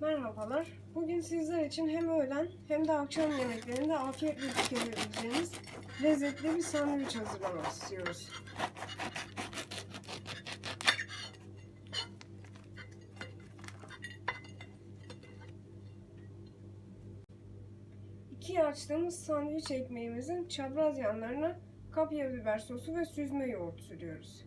Merhabalar. Bugün sizler için hem öğlen hem de akşam yemeklerinde afiyetle tüketebileceğiniz lezzetli bir sandviç hazırlamak istiyoruz. İkiye açtığımız sandviç ekmeğimizin çapraz yanlarına kapya biber sosu ve süzme yoğurt sürüyoruz.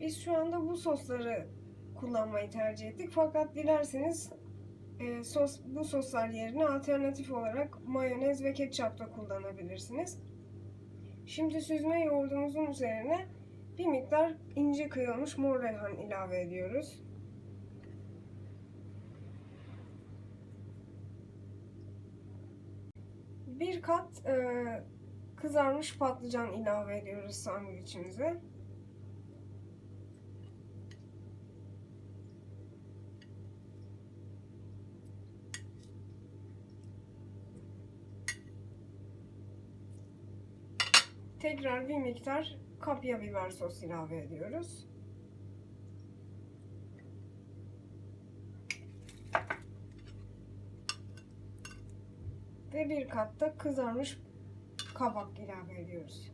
Biz şu anda bu sosları kullanmayı tercih ettik. Fakat dilerseniz e, sos bu soslar yerine alternatif olarak mayonez ve ketçap da kullanabilirsiniz. Şimdi süzme yoğurdumuzun üzerine bir miktar ince kıyılmış mor reyhan ilave ediyoruz. Bir kat e, kızarmış patlıcan ilave ediyoruz sandviçimize. Tekrar bir miktar kapya biber sos ilave ediyoruz. Ve bir kat da kızarmış kabak ilave ediyoruz.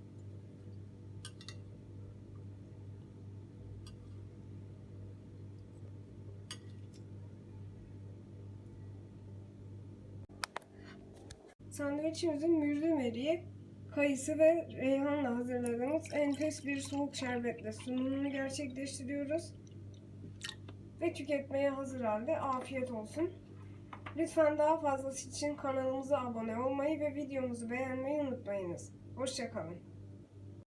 Sandviçimizin mürdüm eriği kayısı ve reyhanla hazırladığımız enfes bir soğuk şerbetle sunumunu gerçekleştiriyoruz. Ve tüketmeye hazır halde afiyet olsun. Lütfen daha fazlası için kanalımıza abone olmayı ve videomuzu beğenmeyi unutmayınız. Hoşçakalın.